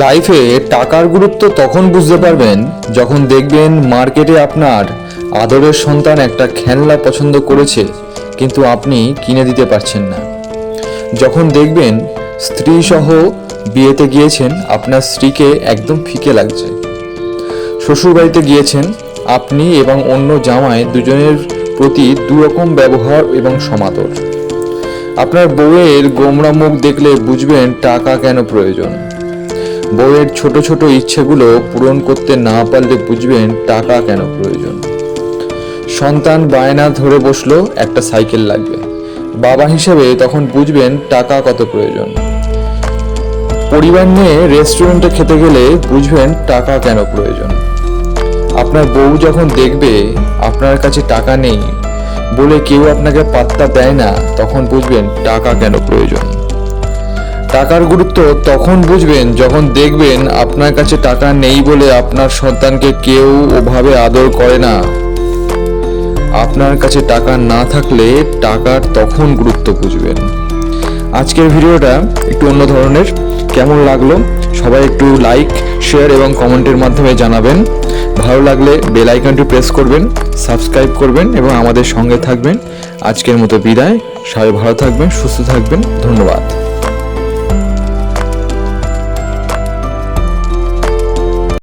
লাইফে টাকার গুরুত্ব তখন বুঝতে পারবেন যখন দেখবেন মার্কেটে আপনার আদরের সন্তান একটা খেলনা পছন্দ করেছে, কিন্তু আপনি কিনে দিতে পারছেন না। যখন দেখবেন স্ত্রী সহ বিয়েতে গিয়েছেন, আপনার স্ত্রীকে একদম ফিকে লাগছে। শ্বশুরবাড়িতে গিয়েছেন আপনি এবং অন্য জামায় দুজনের প্রতি দুরকম ব্যবহার এবং সমাদর। আপনার বউয়ের গোমরা মুখ দেখলে বুঝবেন টাকা কেন প্রয়োজন। বউয়ের ছোট ছোট ইচ্ছেগুলো পূরণ করতে না পারলে বুঝবেন টাকা কেন প্রয়োজন। সন্তান বায়না ধরে বসল, একটা সাইকেল লাগবে। বাবা হিসেবে তখন বুঝবেন টাকা কত প্রয়োজন। পরিবার নিয়ে রেস্টুরেন্টে খেতে গেলে বুঝবেন টাকা কেন প্রয়োজন। আপনার বউ যখন দেখবে, আপনার কাছে টাকা নেই বলে কেউ আপনাকে পাত্তা দেয় না, তখন বুঝবেন টাকা কেন প্রয়োজন। টাকার গুরুত্ব তখন বুঝবেন, যখন দেখবেন আপনার কাছে টাকা নেই বলে আপনার সন্তানকে কেউ ওভাবে আদর করে না। আপনার কাছে টাকা না থাকলে টাকার তখন গুরুত্ব বুঝবেন। আজকের ভিডিওটা একটু অন্য ধরনের। কেমন লাগল? সবাই একটু লাইক, শেয়ার এবং কমেন্টের মাধ্যমে জানাবেন। ভালো লাগলে বেল আইকনটি প্রেস করবেন, সাবস্ক্রাইব করবেন এবং আমাদের সঙ্গে থাকবেন। আজকের মতো বিদায়। সবাই ভালো থাকবেন, সুস্থ থাকবেন। ধন্যবাদ।